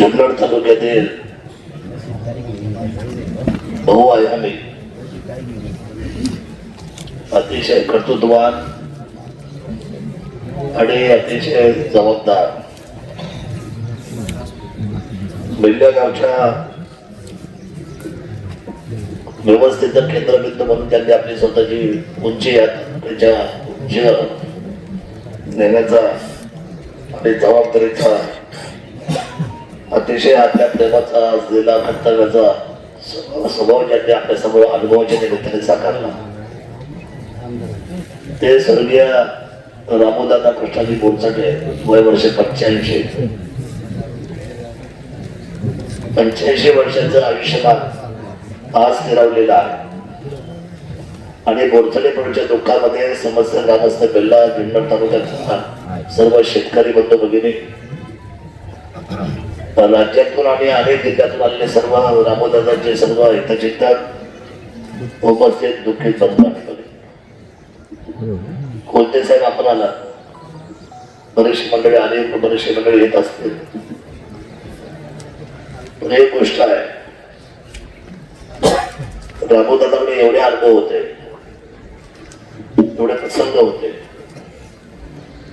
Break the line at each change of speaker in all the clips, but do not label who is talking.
जुन्नर तालुक्यातील बहुआयामी अतिशय कर्तृत्ववान आणि अतिशय जबाबदार बिल्ल्या गावच्या व्यवस्थित केंद्रबिंदू म्हणून त्यांनी आपली स्वतःची उंची त्यांच्या उंच नेण्याचा आणि जबाबदारीचा अतिशय आपल्या प्रेमाचा असलेला कर्तव्याचा स्वभाव ज्यांनी आपल्यासमोर अनुभवाच्या निमित्ताने साकारला. ते स्वर्गीय रामोदादा कृष्णाजी बोरसाटे वय वर्ष पंच्याऐंशी. पंच्याऐंशी वर्षाचं आयुष्यमान आज फिरवलेलं आहे. आणि बोरसडेपूरच्या दुःखामध्ये समस्त ग्रामस्थ बेल्ला जुन्नर तालुक्यात सर्व शेतकरी बंधू भगिनी राज्यातून आणि अनेक जिल्ह्यातून आलेले सर्व रामोदादांचे सर्व हितचिंतक उपस्थित दुःखी बंधू आणि कोणते साहेब आपण आला? बरेचशे मंडळी अनेक बरेचशे मंडळी येत असतील. पण एक गोष्ट आहे रामोदादांनी एवढे अनुभव होते एवढे प्रसंग होते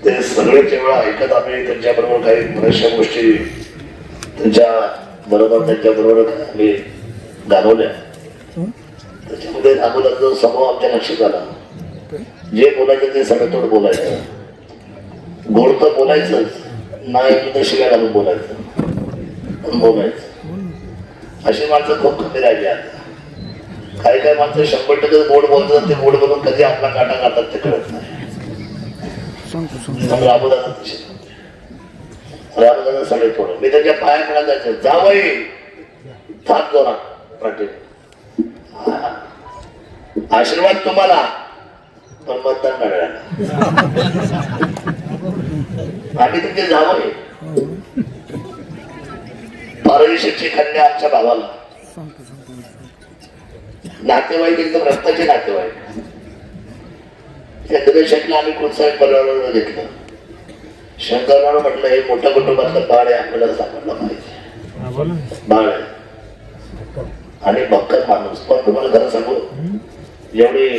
ते सगळे जेव्हा ऐकत आम्ही त्यांच्या बरोबर काही बऱ्याचशा गोष्टी त्यांच्या बरोबर त्यांच्या बरोबर आम्ही गाणवल्या त्याच्यामध्ये रामोदाचा समूह आमच्या लक्षात आला जे बोलायचं ते सगळं बोलायचं. गोड तर बोलायचंच नाही तर शिव्या घालून बोलायचं. बोलायचं. अशी माणसं खूप कमी राहिली आता. काही काही माणसं शंभर टक्के गोड बोलतात ते गोड बोलून कधी आपला काटा काढतात ते कळत नाही. रामदादा सगळे थोडं मी त्यांच्या पाया पडा जायचं. जावई थांब जोरात पाटील. आशीर्वाद तुम्हाला. पण मतदान मिळालं. आम्ही तुमचे जावई पारदेशाची कन्या आमच्या भावाला. नातेवाईक एकदम रक्ताचे नातेवाईक. चंद्रशेखरला आम्ही कुलसाहेब परिवाराला घेतलं. शंकरराव म्हटलं हे मोठ्या कुटुंबातलं बाळ आहे आपल्याला सापडलं पाहिजे. बाळ आहे. आणि भक्कत माणूस. पण तुम्हाला खरं सांगू एवढी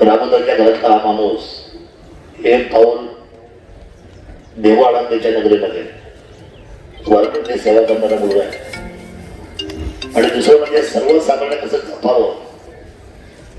रामोदरच्या घरातला हा माणूस एक पाऊल देवाळांच्या नगरीमध्ये वर्गातली सेवा करणारा मुलगा आहे. आणि दुसरं म्हणजे सर्वसामान्य कसं जपावं?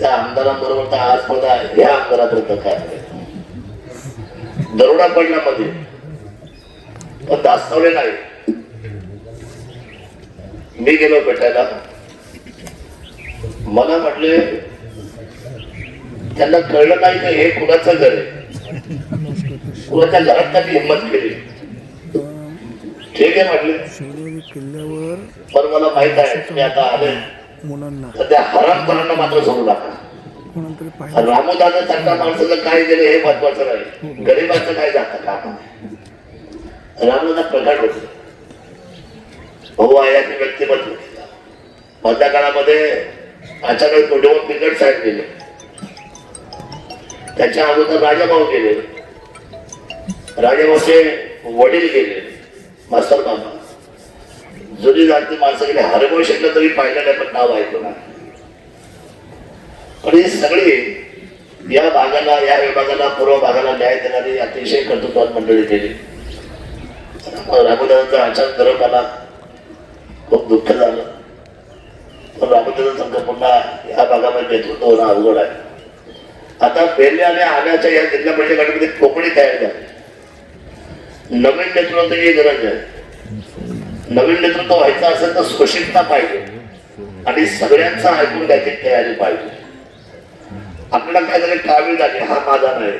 त्या आमदारांबरोबर तर आज आहे. ह्या आमदारापर्यंत काय? दरोडा पडला मध्ये. पण दास्तवले नाही. मी गेलो भेटायला. मला म्हटले त्यांना कळलं नाही का हे कुणाचं घर आहे? कुणाच्या घरात त्यांनी हिंमत केली. ठीक आहे म्हटले. पण मला माहीत आहे तुम्ही आता आले
मुलांना.
त्या हरामपणांना मात्र सोडू नका. रामोदादा सारख्या माणसाचं काय केलं हे महत्वाचं नाही. गरीबाचं काय जातं का? रामोदा प्रकाश होते. भाऊ आयाचे व्यक्तिमत्व. मधल्या काळामध्ये अचानक तोडेवर पिंगट साहेब गेले. त्याच्या अगोदर राजाभाऊ गेले. राजाभाऊचे वडील गेले. मास्तर बाबा. जुनी जाणती माणसं गेले हरभाऊ तरी पाहिलं नाही पण नाव ऐकलं नाही आणि ही सगळी या भागाला या विभागाला पूर्व भागाला न्याय देणारी अतिशय कर्तृत्वात मंडळी केली रामदासांचा अचानक गरम आला. खूप दुःख झालं. पण रामदासा संघ पुन्हा या भागामध्ये नेतृत्व होणं अवघड आहे. आता बेल्ले आणि आण्याच्या या जिल्हा परिषद गटामध्ये कोकणी तयार झाली. नवीन नेतृत्वाची गरज आहे. नवीन नेतृत्व व्हायचं असेल तर सुशिक्षता पाहिजे. आणि सगळ्यांचा ऐकून घ्यायची तयारी पाहिजे. आपल्याला काय झालं कावीळ झाली हा माझा नाही.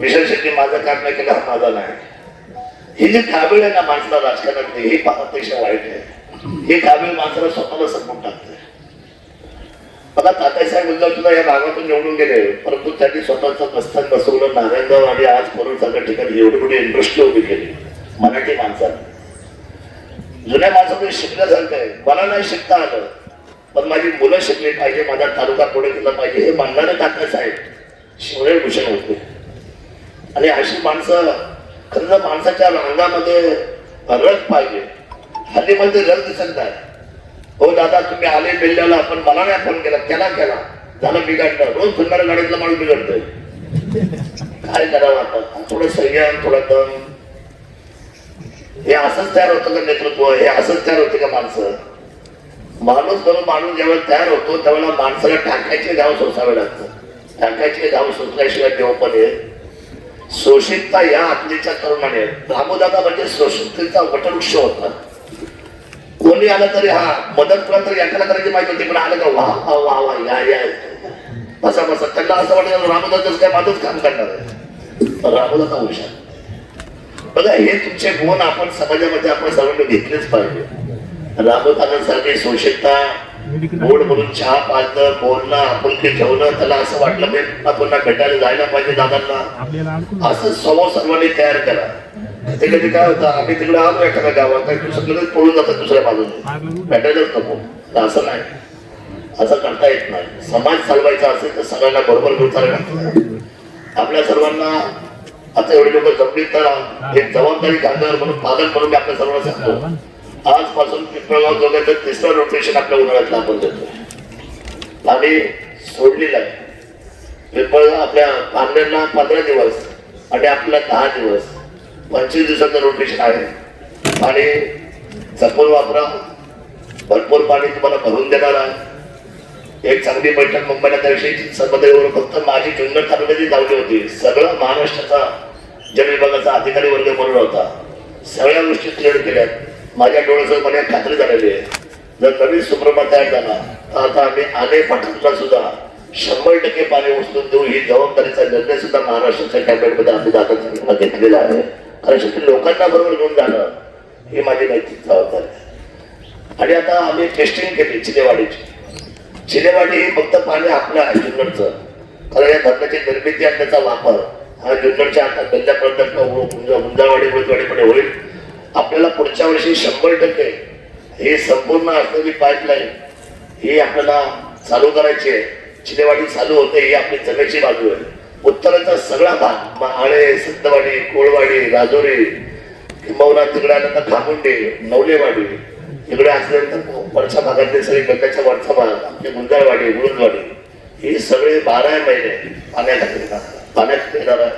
विशेष शेट्टी माझं काम नाही केलं हा माझा नाही. ही जी काबिळ आहे ना माणसाला राजकारणात ही अपेक्षा वाईट आहे. ही काबिळ माणसाला स्वतःला संपून टाकते. मला तात्यासाहेब मुलगा सुद्धा या भागातून निवडून गेले परंतु त्यांनी स्वतःचं प्रस्थान बसवलं. नारायणगाव आणि आज करून सगळ्या ठिकाणी एवढी मोठी इंडस्ट्री उभी केली मराठी माणसाने. जुन्या माणसाकडे शिकण्यासारखं आहे मला नाही शिकता आलं पण माझी मुलं शिकली पाहिजे माझा तालुका पुढे गेला पाहिजे हे म्हणणारे आहे. शिवराय भूषण होते. आणि अशी माणसं खरं माणसाच्या रंगामध्ये रग पाहिजे. हल्ली मध्ये रग दिसत नाही. हो दादा तुम्ही आले बिल्ल्याला पण मला नाही फोन केला त्याला केला. झालं बिघडलं. रोज फिरणाऱ्या गाडीतला माणूस बिघडतोय. काय करावं आता? थोडं संयम थोडं दम. हे असंच तयार होतं का नेतृत्व? हे असंच तयार होते का माणसं? माणूस म्हणून माणूस जेव्हा तयार होतो त्यावेळेला माणसाला टाकायचे गाव सोसावे लागतं. टाकायचे गाव सोसल्याशिवाय देव पण येत शोषितता या आत्मेच्या तरुणाने. दामोदादा म्हणजे शोषिततेचा वटवृक्ष होता. कोणी आलं तरी हा मदत केला तरी एकाला करायची माहिती होती पण आलं का वा वा वा वा या या. बसा बसा. त्यांना असं वाटत रामोदास काय माझंच काम करणार आहे. रामदादा रामोदाचा हुशार. बघा हे तुमचे गुण आपण समाजामध्ये आपण सर्वांनी घेतलेच पाहिजे. रामोदासांसारखी शोषितता गोड म्हणून चहा पाजणं बोलणं आपुलकी ठेवणं त्याला असं वाटलं पाहिजे पुन्हा भेटायला जायला पाहिजे दादांना. असं स्वभाव सर्वांनी तयार करा. कधी कधी काय होतं आम्ही तिकडे आलो एखाद्या गावात काही पळून जातात दुसऱ्या बाजूने. भेटायलाच नको. असं नाही. असं करता येत नाही. समाज चालवायचा असेल तर सगळ्यांना बरोबर घेऊन लागतं. आपल्या सर्वांना आता एवढे लोक जमली तर एक जबाबदारी कामदार म्हणून पालक म्हणून मी आपल्या सर्वांना सांगतो. आजपासून पिंपळगाव जोगायचं तिसरं रोटेशन आपल्या उन्हाळ्यातला आपण देतो आणि सोडली आहे पिंपळगाव आपल्या पांढऱ्यांना पंधरा दिवस आणि आपला दहा दिवस पंचवीस दिवसाचं रोटेशन आहे. आणि चपल वापरा. भरपूर पाणी तुम्हाला भरून देणार आहे. एक चांगली बैठक मुंबईला त्या विषयी फक्त माझी जुन्नर तालुक्याची लावली होती. सगळं महाराष्ट्राचा जल विभागाचा अधिकारी वर्ग बनवला होता. सगळ्या गोष्टी क्लिअर केल्यात. माझ्या डोळ्याचं मला खात्री झालेली आहे. जर नवीन सुप्रभा तयार झाला तर आता आम्ही आले पाठवला सुद्धा. शंभर टक्के पाणी उचलून देऊ ही जबाबदारीचा निर्णय सुद्धा महाराष्ट्राच्या कॅबिनेटमध्ये आम्ही दादा घेतलेला आहे. कारण शेवटी लोकांना बरोबर घेऊन जाणं ही माझी नैतिक जबाबदारी आहे. आणि आता आम्ही टेस्टिंग केली चिलेवाडीची. चिलेवाडी ही फक्त पाणी आपल्या आहे कारण या धरणाची निर्मिती आणि त्याचा वापर हा हातात आता गल्ल्यापर्यंत गुंजावाडी गुंजवाडीकडे होईल. आपल्याला पुढच्या वर्षी शंभर टक्के हे संपूर्ण असलेली पाईपलाईन ही आपल्याला चालू करायची आहे. चिलेवाडी चालू होते ही आपली जमेची बाजू आहे. उत्तराचा सगळा भाग आळे सिद्धवाडी कोळवाडी राजोरी किंबहुना तिकडे आल्यानंतर खामुंडे नवलेवाडी तिकडे असल्यानंतर वरच्या भागातले सगळे गटाच्या वरचा भाग आमचे गुंजाळवाडी गुरुजवाडी हे सगळे बारा महिने पाण्याखाली पाण्यात येणार आहे.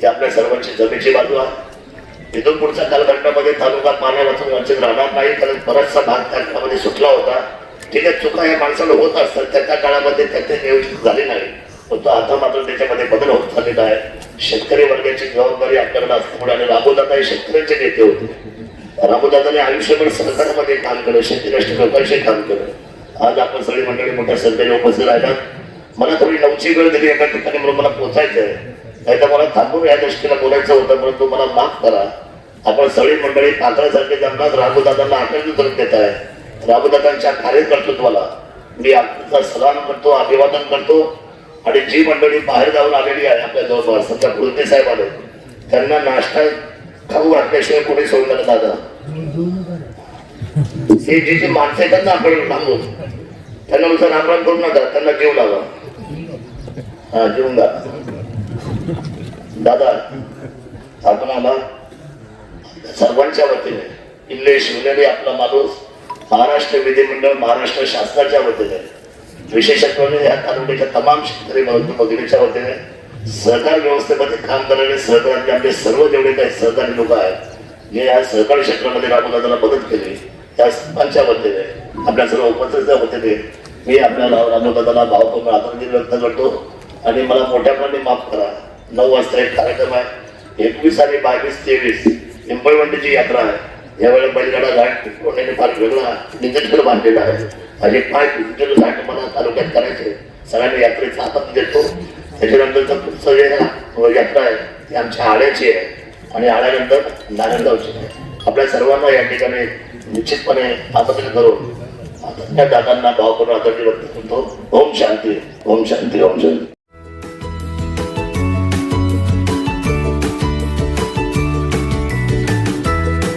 ही आपल्या सर्वांची जमेची बाजू आहे. इथून पुढच्या कालखंडामध्ये तालुका पाण्या वाचून वंचित राहणार नाही कारण बराचसा भाग त्या सुटला होता. ठीक आहे चुका या माणसाला होत असतात. त्या त्या काळामध्ये त्याचे नियोजित झाले नाही. परंतु आता मात्र त्याच्यामध्ये बदल होत चाललेला आहे. शेतकरी वर्गाची जबाबदारी आपल्याला असल्यामुळे आणि रामोदादा हे शेतकऱ्यांचे नेते होते. रामोदादाने आयुष्यभर सरकारमध्ये काम केलं शेती राष्ट्र लोकांशी काम केलं. आज आपण सगळी मंडळी मोठ्या संख्येने उपस्थित राहिलात. मला थोडी नवची वेळ दिली एका ठिकाणी म्हणून मला पोहोचायचं आहे नाही तर मला थांबून या दृष्टीला बोलायचं होतं परंतु मला माफ करा. आपण सगळी मंडळी पात्रासारखे जमणार रामोदादांना आकर्षित करून देत आहे. रामोदादांच्या कार्यकर्तृत्वाला मी आपला सलाम करतो अभिवादन करतो. आणि जी मंडळी बाहेर जाऊन आलेली आहे आपल्या जवळपास सध्या गुरुते साहेब आले. त्यांना नाश्ता खाऊ घातल्याशिवाय कोणी नाही दादा. हे जे जे माणसं येतात ना आपण थांबू त्यांना नुसतं रामराम करू नका त्यांना जीव लावा. हा घेऊन जा दादा आपणाला सर्वांच्या वतीने इल्ले शिवलेले आपला माणूस महाराष्ट्र विधिमंडळ महाराष्ट्र शासनाच्या वतीने विशेषत्वाने या तालुक्याच्या तमाम शेतकरी म्हणून भगिनीच्या वतीने सहकार व्यवस्थेमध्ये काम करणारे सहकारी आपले सर्व जेवढे काही सहकारी लोक आहेत जे या सहकारी क्षेत्रामध्ये रामदादाला मदत केली त्या सर्वांच्या वतीने आपल्या सर्व उपस्थित वतीने मी आपल्याला रामदादाला भावपूर्ण आदरांजली व्यक्त करतो आणि मला मोठ्यापणे माफ करा. नऊ वाजता एक कार्यक्रम आहे. एकवीस आणि बावीस तेवीस पिंपळवंडीची यात्रा आहे. यावेळेला बैलगाडा घाट कोणाने फार वेगळा डिजिटल बांधलेला आहे. आणि पाच डिजिटल घाट मला तालुक्यात करायचे सगळ्यांनी यात्रेचा हातात देतो त्याच्यानंतरचा पुढचं जे ना यात्रा आहे. ती आमच्या आळ्याची आहे. आणि आळ्यानंतर नारायणगावची आपल्या सर्वांना या ठिकाणी निश्चितपणे आमंत्रित करून आता त्या दादांना भाव करून आदरणी व्यक्त करतो. ओम शांती. ओम शांती. ओम शांती.